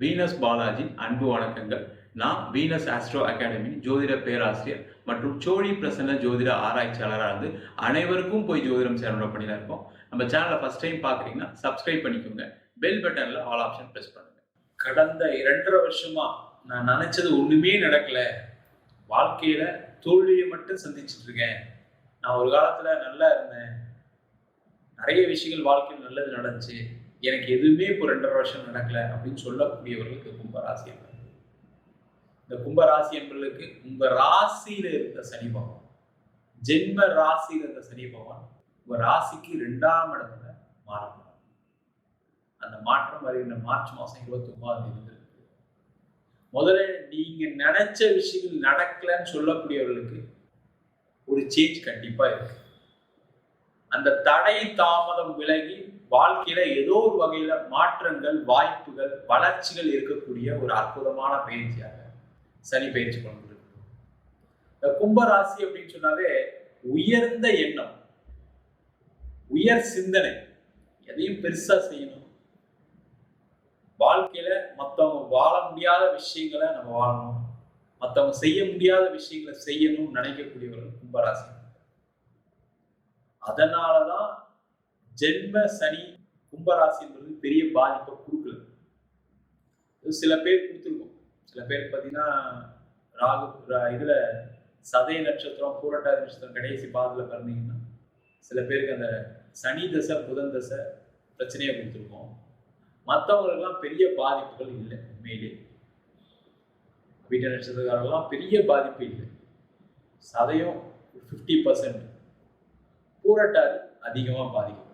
Venus Balaji அன்பு வணக்கங்கள். நான் வீனஸ் ஆஸ்ட்ரோ அகாடமி ஜோதிட பேராசிரியர் மற்றும் சோழி பிரசன்ன ஜோதிட ஆராய்ச்சியாளராக இருந்து அனைவருக்கும் போய் ஜோதிடம் சேரணும் பண்ணி தான் இருக்கோம். நம்ம சேனலை ஃபர்ஸ்ட் டைம் பார்க்குறீங்கன்னா சப்ஸ்கிரைப் பண்ணிக்கோங்க. பெல் பட்டனில் ஆல் ஆப்ஷன் ப்ரெஸ் பண்ணுங்க. கடந்த இரண்டரை வருஷமா நான் நினைச்சது ஒன்றுமே நடக்கல. வாழ்க்கையில தோல்வியை மட்டும் சந்திச்சுட்டு இருக்கேன். நான் ஒரு காலத்துல நல்லா இருந்தேன். நிறைய விஷயங்கள் வாழ்க்கையில் நல்லது நடந்துச்சு. எனக்கு எதுவுமே இப்போ ரெண்டரை வருஷம் நடக்கல அப்படின்னு சொல்லக்கூடியவர்களுக்கு கும்பராசி என்பது இந்த கும்பராசி என்பவர்களுக்கு உங்க ராசியில இருந்த சனி பகவான் ஜென்ம ராசியில இருந்த சனி பகவான் உங்க ராசிக்கு ரெண்டாம் இடத்துல மாறப்படும் அந்த மாற்றம் வருகின்ற மார்ச் மாசம் இருபத்தி ஒன்பதாம் தேதி முதல்ல நீங்க நினைச்ச விஷயங்கள் நடக்கலன்னு சொல்லக்கூடியவர்களுக்கு ஒரு சேஞ்ச் கண்டிப்பா இருக்கு. அந்த தடை தாமதம் விலகி வாழ்க்கையில ஏதோ ஒரு வகையில மாற்றங்கள் வாய்ப்புகள் வளர்ச்சிகள் இருக்கக்கூடிய ஒரு அற்புதமான பயிற்சியாக சனி பயிற்சி கொண்டு இந்த கும்பராசி அப்படின்னு சொன்னாவே உயர்ந்த எண்ணம் உயர் சிந்தனை எதையும் பெருசா செய்யணும். வாழ்க்கையில மத்தவங்க வாழ முடியாத விஷயங்களை நம்ம வாழணும். மத்தவங்க செய்ய முடியாத விஷயங்களை செய்யணும்னு நினைக்கக்கூடியவர்கள் கும்பராசி அதனாலதான் ஜென்ம சனி கும்பராசின்றது பெரிய பாதிப்பை கொடுக்கல. சில பேர் கொடுத்துருக்கோம். சில பேர் பார்த்தீங்கன்னா ராகு ரா- இதுல சதய நட்சத்திரம் பூரட்டாதி நட்சத்திரம் கடைசி பாதத்துல பிறந்தீங்கன்னா சில பேருக்கு அந்த சனி தசை புதன் தசை பிரச்சனையை கொடுத்துருக்கோம். மற்றவங்களுக்கெல்லாம் பெரிய பாதிப்புகள் இல்லை உண்மையிலே. வீட்டு நட்சத்திரக்காரெல்லாம் பெரிய பாதிப்பு இல்லை. சதயம் ஃபிஃப்டி பர்சன்ட் பூரட்டாதி அதிகமாக பாதிக்கப்படும்.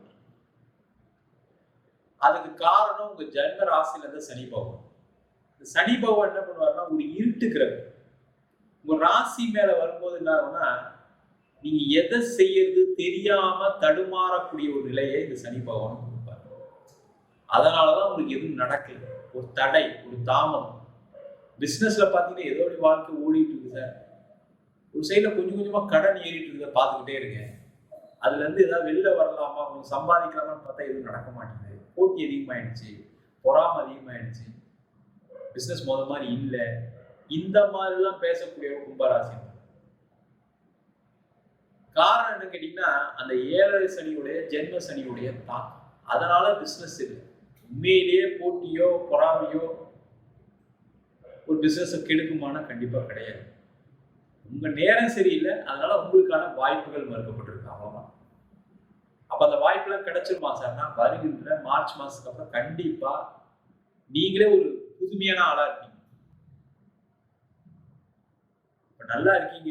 அதுக்கு காரணம் உங்க ஜென்ம ராசியில இருந்த சனி பகவான். இந்த சனி பகவான் என்ன பண்ணுவாருன்னா ஒரு இருட்டு கிரகம். உங்க ராசி மேல வரும்போது என்ன ஆகும்னா நீங்க எதை செய்யறது தெரியாம தடுமாறக்கூடிய ஒரு நிலையை இந்த சனி பகவான் கொடுப்பாரு. அதனாலதான் உங்களுக்கு எதுவும் நடக்கல. ஒரு தடை ஒரு தாமதம். பிசினஸ்ல பாத்தீங்கன்னா ஏதோ ஒரு வாழ்க்கை ஓடிட்டு இருக்கு சார். ஒரு சைடுல கொஞ்சம் கொஞ்சமா கடன் ஏறிட்டு இருக்க பார்த்துக்கிட்டே இருக்கேன். அதுல இருந்து ஏதாவது வெளில வரலாமா? கொஞ்சம் சம்பாதிக்கலாமான்னு பார்த்தா எதுவும் நடக்க மாட்டேங்குது. போட்டி அதிகமாயிடுச்சு. பொறாமை அதிகமாயிடுச்சு. பிசினஸ் முத மாதிரி இல்லை. இந்த மாதிரிலாம் பேசக்கூடிய கும்பராசி காரணம் என்ன கேட்டீங்கன்னா அந்த ஏழரை சனியுடைய ஜென்ம சனியுடைய தாக்கம். அதனால பிசினஸ் இல்லை. உண்மையிலேயே போட்டியோ பொறாமையோ ஒரு பிசினஸ் கெடுக்குமானா கண்டிப்பா கிடையாது. உங்க நேரம் சரியில்லை. அதனால உங்களுக்கான வாய்ப்புகள் மறுக்கப்பட்டு அப்போ அந்த வாய்ப்புலாம் கிடைச்சிருமா நான் வருகின்ற மார்ச் மாதத்துக்கு அப்புறம் கண்டிப்பாக நீங்களே ஒரு புதுமையான ஆளாக இருப்பீங்க. இப்போ நல்லா இருக்கீங்க.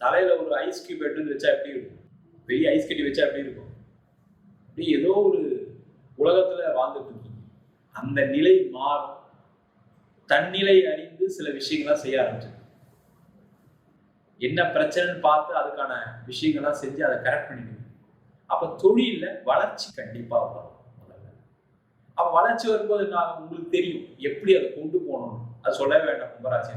தலையில் ஒரு ஐஸ் கியூப் எடுத்து வச்சா எப்படி இருக்கும்? பெரிய ஐஸ் கட்டி வச்சா எப்படி இருக்கும்? அப்படி ஏதோ ஒரு உலகத்தில் வாழ்ந்துட்டு இருக்கீங்க. அந்த நிலை மாறும். தன்னிலை அறிந்து சில விஷயங்கள்லாம் செய்ய ஆரம்பிச்சிருக்கு என்ன பிரச்சனைன்னு பார்த்து அதுக்கான விஷயங்கள்லாம் செஞ்சு அதை கரெக்ட் பண்ணிடுங்க அப்ப தொழிலில் வளர்ச்சி கண்டிப்பா வரும் முதல்ல. அப்ப வளர்ச்சி வரும்போது நான் உங்களுக்கு தெரியும். எப்படி அதை கொண்டு போகணும்? அது சொல்ல வேண்டாம் கும்பராசி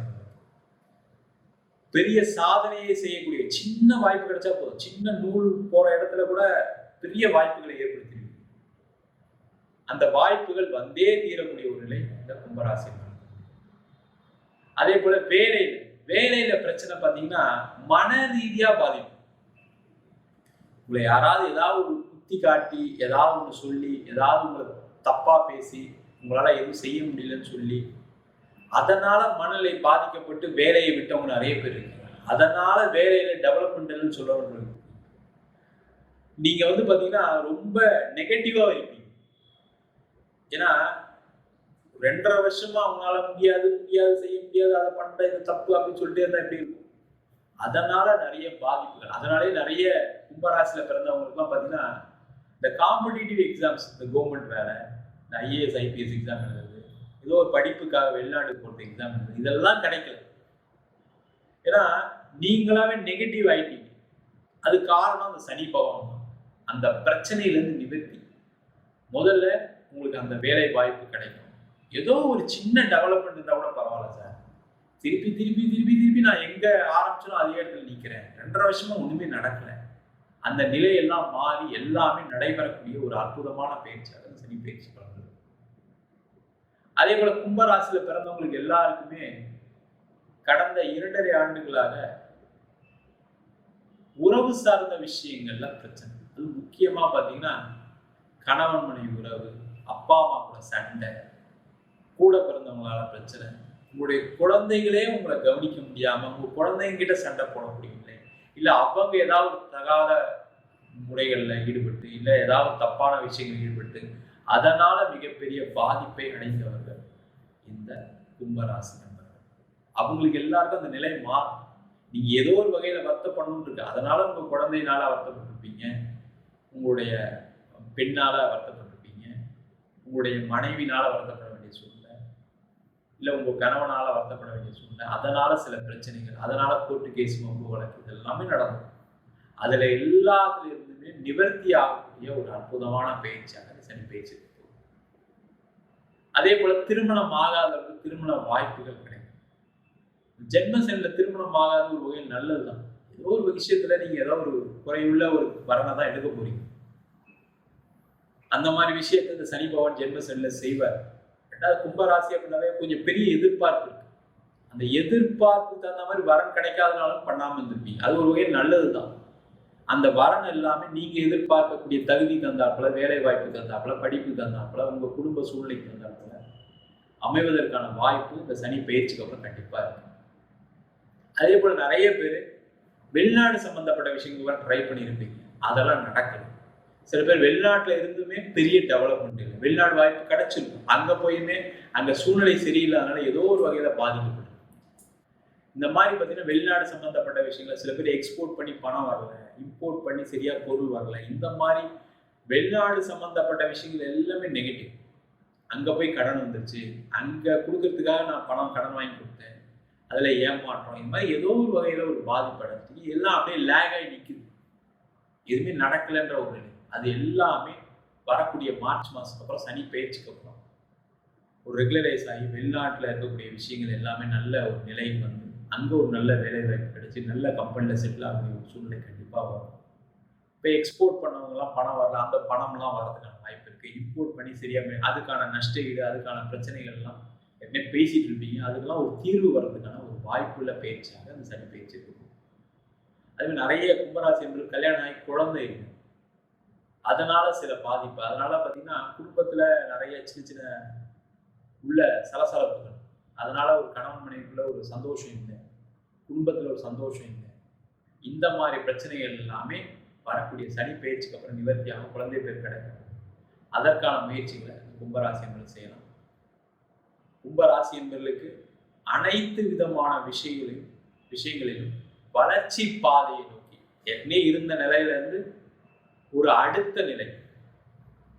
பெரிய சாதனையை செய்யக்கூடிய சின்ன வாய்ப்பு கிடைச்சா போதும். சின்ன நூல் போற இடத்துல கூட பெரிய வாய்ப்புகளை ஏற்படுத்திடுவீங்க அந்த வாய்ப்புகள் வந்தே தீரக்கூடிய ஒரு நிலை இந்த கும்பராசி அதே போல வேலையில வேலையில பிரச்சனை பார்த்தீங்கன்னா மன ரீதியா பாதிக்கும் உங்களை யாராவது ஏதாவது ஒரு குத்தி காட்டி ஏதாவது ஒன்று சொல்லி ஏதாவது உங்களை தப்பாக பேசி உங்களால் எதுவும் செய்ய முடியலன்னு சொல்லி அதனால் மனநிலை பாதிக்கப்பட்டு வேலையை விட்டவங்க நிறைய பேர் இருக்காங்க. அதனால் வேலையில் டெவலப்மெண்ட் சொல்லவர்கள் நீங்கள் வந்து பார்த்தீங்கன்னா ரொம்ப நெகட்டிவாக இருப்பீங்க. ஏன்னா ரெண்டரை வருஷமா அவங்களால முடியாது முடியாது செய்ய முடியாது அதை பண்ணுற இது தப்பு அப்படின்னு சொல்லிட்டே இருந்தால் எப்படி இருக்கும்? அதனால நிறைய பாதிப்புகள். அதனாலே நிறைய கும்பராசியில பிறந்தவங்களுக்குலாம் பார்த்தீங்கன்னா இந்த காம்படிட்டிவ் எக்ஸாம்ஸ் இந்த கவர்மெண்ட் வேலை இந்த ஐஏஎஸ் ஐபிஎஸ் எக்ஸாம் எழுதுறது ஏதோ ஒரு படிப்புக்காக வெளிநாடு போட்ட எக்ஸாம் எழுதுறது இதெல்லாம் கிடைக்கல. ஏன்னா நீங்களாவே நெகட்டிவ் ஆயிட்டீங்க. அது காரணம் அந்த சனி பகவான் அந்த பிரச்சனையிலேருந்து நிவர்த்தி. முதல்ல உங்களுக்கு அந்த வேலை வாய்ப்பு கிடைக்கும். ஏதோ ஒரு சின்ன டெவலப்மெண்ட் இருந்தால் கூட பரவாயில்ல சார். திருப்பி திருப்பி திருப்பி திருப்பி நான் எங்க ஆரம்பிச்சாலும் அதே இடத்துல நிற்கிறேன் ரெண்டரை வருஷமா ஒண்ணுமே நடக்கல. அந்த நிலையெல்லாம் மாறி எல்லாமே நடைபெறக்கூடிய ஒரு அற்புதமான பயிற்சி அதாவது சனி பயிற்சி பலன்கள். அதே போல கும்பராசியில பிறந்தவங்களுக்கு எல்லாருக்குமே கடந்த இரண்டரை ஆண்டுகளாக உறவு சார்ந்த விஷயங்கள்ல பிரச்சனை. அது முக்கியமா பாத்தீங்கன்னா கணவன் மனைவி உறவு அப்பா அம்மா கூட சண்டை கூட பிறந்தவங்களால பிரச்சனை உங்களுடைய குழந்தைகளே உங்களை கவனிக்க முடியாம உங்க குழந்தைங்க கிட்ட சண்டை போட முடியல இல்ல அவங்க ஏதாவது தகாத முறைகள்ல ஈடுபட்டு இல்ல ஏதாவது தப்பான விஷயங்கள் ஈடுபட்டு அதனால மிகப்பெரிய பாதிப்பை அடைந்தவர்கள் இந்த கும்பராசி நண்பர்கள். அவங்களுக்கு எல்லாருக்கும் அந்த நிலை மாறும். நீங்க ஏதோ ஒரு வகையில வருத்தப்படணும்னு இருக்கு. அதனால உங்க குழந்தையினால வருத்தப்பட்டிருப்பீங்க. உங்களுடைய பெண்ணால வருத்தப்பட்டிருப்பீங்க. உங்களுடைய மனைவினால வருத்தப்பட இல்ல உங்க கணவனால வருத்தப்பட வேண்டிய சூழ்நிலை அதனால சில பிரச்சனைகள் அதனால கோர்ட்டு கேஸ் வம்பு வழக்கு இது எல்லாமே நடக்கும். அதுல எல்லாத்துல இருந்துமே நிவர்த்தி ஆகக்கூடிய ஒரு அற்புதமான பயிற்சியாக சனி பயிற்சி அதே போல திருமணம் ஆகாதவர்கள் திருமண வாய்ப்புகள் கிடைக்கும். ஜென்மசனில் திருமணம் ஆகாத ஒரு வகையில் நல்லதுதான். ஏதோ ஒரு விஷயத்துல நீங்க ஏதோ ஒரு குறையுள்ள ஒரு வரனை தான் எடுக்க போறீங்க. அந்த மாதிரி விஷயத்தை இந்த சனி பகவான் ஜென்மசனில் செய்வார். ரெண்டாவது கும்பராசி அப்படின்னாவே கொஞ்சம் பெரிய எதிர்பார்ப்பு இருக்கு. அந்த எதிர்பார்ப்புக்கு தகுந்த மாதிரி வரன் கிடைக்காதனாலும் பண்ணாமல் இருந்திருப்பீங்க. அது ஒரு வகையில் நல்லதுதான். அந்த வரன் எல்லாமே நீங்கள் எதிர்பார்க்கக்கூடிய தகுதி தந்தாப்புல வேலை வாய்ப்பு தந்தாப்புல படிப்பு தந்தாப்புல உங்கள் குடும்ப சூழ்நிலைக்கு தந்தாப்புல அமைவதற்கான வாய்ப்பு இந்த சனி பயிற்சிக்கு அப்புறம் கண்டிப்பாக இருக்கு. அதே போல் நிறைய பேர் வெளிநாடு சம்பந்தப்பட்ட விஷயங்கள் ட்ரை பண்ணியிருப்பீங்க. அதெல்லாம் நடக்கல. சில பேர் வெளிநாட்டில் இருந்துமே பெரிய டெவலப்மெண்ட் இல்லை வெளிநாடு வாய்ப்பு கிடைச்சிருக்கும். அங்கே போயுமே அங்கே சூழ்நிலை சரியில்லாதனால ஏதோ ஒரு வகையில் பாதிக்கப்படும். இந்த மாதிரி பார்த்தீங்கன்னா வெளிநாடு சம்மந்தப்பட்ட விஷயங்களை சில பேர் எக்ஸ்போர்ட் பண்ணி பணம் வரல இம்போர்ட் பண்ணி சரியாக பொருள் வரல. இந்த மாதிரி வெளிநாடு சம்மந்தப்பட்ட விஷயங்கள் எல்லாமே நெகட்டிவ் அங்கே போய் கடன் வந்துருச்சு. அங்கே கொடுக்கறதுக்காக நான் பணம் கடன் வாங்கி கொடுத்தேன். அதில் ஏமாற்றம். இந்த மாதிரி ஏதோ ஒரு வகையில் ஒரு பாதிப்பு எல்லாம் அப்படியே லேக் ஆகி நிக்குது. எதுவுமே நடக்கலைன்ற ஒரு நிலை. அது எல்லாமே வரக்கூடிய மார்ச் மாதத்துக்கு அப்புறம் சனி பயிற்சிக்கு அப்புறம். ஒரு ரெகுலரைஸ் ஆகி வெளிநாட்டில் இருக்கக்கூடிய விஷயங்கள் எல்லாமே நல்ல ஒரு நிலைக்கு வந்து அங்கே ஒரு நல்ல வேலை வாய்ப்பு கிடைச்சி நல்ல கம்பெனியில் செட்டில் ஆகக்கூடிய ஒரு சூழ்நிலை கண்டிப்பாக வரும். இப்போ எக்ஸ்போர்ட் பண்ணவங்கலாம் பணம் வரல அந்த பணம்லாம் வரதுக்கான வாய்ப்பு இருக்குது இம்போர்ட் பண்ணி சரியாக அதுக்கான நஷ்ட ஈடு அதுக்கான பிரச்சனைகள் எல்லாம் எப்பவுமே பேசிகிட்டு இருப்பீங்க. அதுக்கெல்லாம் ஒரு தீர்வு வர்றதுக்கான ஒரு வாய்ப்புள்ள பயிற்சியாக அந்த சனி பயிற்சி இருக்கும். அதுமாதிரி நிறைய கும்பராசி என்பது கல்யாணம் ஆகி குழந்தை அதனால சில பாதிப்பு. அதனால பார்த்தீங்கன்னா குடும்பத்துல நிறைய சின்ன சின்ன உள்ள சலசலப்புகள். அதனால ஒரு கணவன் மனைவிக்குள்ள ஒரு சந்தோஷம் இல்லை. குடும்பத்துல ஒரு சந்தோஷம் இல்லை. இந்த மாதிரி பிரச்சனைகள் எல்லாமே வரக்கூடிய சனி பயிற்சிக்கு அப்புறம் நிவர்த்தியாக குழந்தை பேர் கிடைக்கும். அதற்கான முயற்சிகளை கும்பராசி என்பது செய்யலாம். கும்பராசி அனைத்து விதமான விஷயங்களையும் விஷயங்களிலும் வளர்ச்சி பாதையை நோக்கி ஏற்கனவே இருந்த நிலையில இருந்து ஒரு அடுத்த நிலை.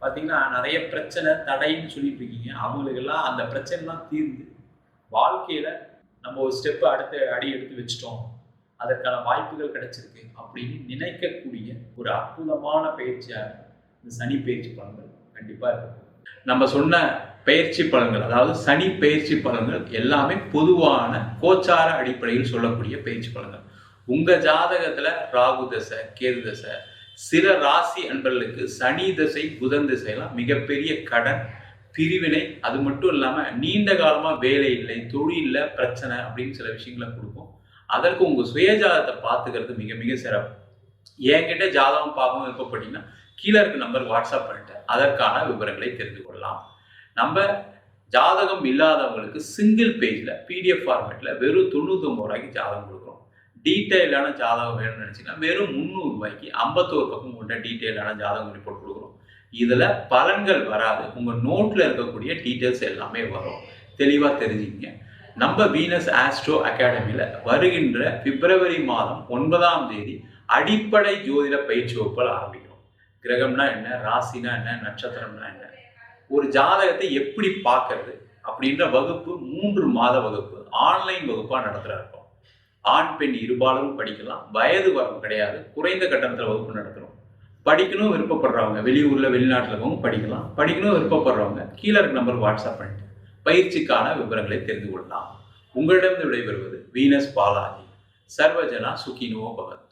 பார்த்தீங்கன்னா நிறைய பிரச்சனை தடைன்னு சொல்லிட்டு இருக்கீங்க அவங்களுக்கெல்லாம் அந்த பிரச்சனைலாம் தீர்ந்து வாழ்க்கையில நம்ம ஒரு ஸ்டெப் அடுத்த அடி எடுத்து வச்சிட்டோம். அதற்கான வாய்ப்புகள் கிடைச்சிருக்கு அப்படின்னு நினைக்கக்கூடிய ஒரு அற்புதமான பயிற்சியாக இந்த சனி பயிற்சி பலன்கள் கண்டிப்பா இருக்கும். நம்ம சொன்ன பயிற்சி பலன்கள் அதாவது சனி பயிற்சி பலன்கள் எல்லாமே பொதுவான கோச்சார அடிப்படையில் சொல்லக்கூடிய பயிற்சி பலன்கள். உங்க ஜாதகத்துல ராகு தசை கேது தசை சில ராசி அன்பர்களுக்கு சனி தசை புதன் திசையெல்லாம் மிகப்பெரிய கடன் பிரிவினை. அது மட்டும் இல்லாமல் நீண்ட காலமாக வேலை இல்லை தொழிலில் பிரச்சனை அப்படின்னு சில விஷயங்களை கொடுக்கும். அதற்கு உங்கள் சுயஜாதத்தை பார்த்துக்கிறது மிக மிக சிறப்பு. என்கிட்ட ஜாதகம் பார்க்கணும் விருப்பப்பட்டீங்கன்னா கீழே இருக்க நம்பர் வாட்ஸ்அப் பண்ணிட்டு அதற்கான விவரங்களை தெரிந்து கொள்ளலாம். நம்ம ஜாதகம் இல்லாதவங்களுக்கு சிங்கிள் பேஜில் பிடிஎஃப் ஃபார்மேட்டில் வெறும் தொண்ணூத்தொம்பது ரூபாய்க்கு ஜாதகம் கொடுக்கும் டீட்டெயிலான ஜாதகம் வேணும்னு நினச்சிங்கன்னா வெறும் முந்நூறு ரூபாய்க்கு ஐம்பத்தோரு பக்கம் கொண்ட டீட்டெயிலான ஜாதகம் ரிப்போர்ட் கொடுக்குறோம். இதில் பலன்கள் வராது. உங்கள் நோட்டில் இருக்கக்கூடிய டீட்டெயில்ஸ் எல்லாமே வரும். தெளிவாக தெரிஞ்சுங்க நம்ம வீனஸ் ஆஸ்ட்ரோ அகாடமியில் வருகின்ற பிப்ரவரி மாதம் ஒன்பதாம் தேதி அடிப்படை ஜோதிட பயிற்சி வகுப்பில் ஆரம்பிக்கிறோம். கிரகம்னா என்ன? ராசினா என்ன? நட்சத்திரம்னா என்ன? ஒரு ஜாதகத்தை எப்படி பார்க்கறது? அப்படின்ற வகுப்பு மூன்று மாத வகுப்பு. ஆன்லைன் வகுப்பாக நடத்துகிறோம் ஆண் பெண் இருபாலரும் படிக்கலாம். வயது வரம்பு கிடையாது. குறைந்த கட்டணத்தில் வகுப்பு நடத்துகிறோம் படிக்கணும் விருப்பப்படுறவங்க. வெளியூரில் வெளிநாட்டில் படிக்கலாம். படிக்கணும் விருப்பப்படுறவங்க. கீழே இருக்க நம்பர் வாட்ஸ்அப் பண்ணிட்டு பயிற்சிக்கான விவரங்களை தெரிந்து கொள்ளலாம். உங்களிடம் விடைபெறுவது வீனஸ் பாலாஜி. சர்வஜனா சுகினோ பகத்.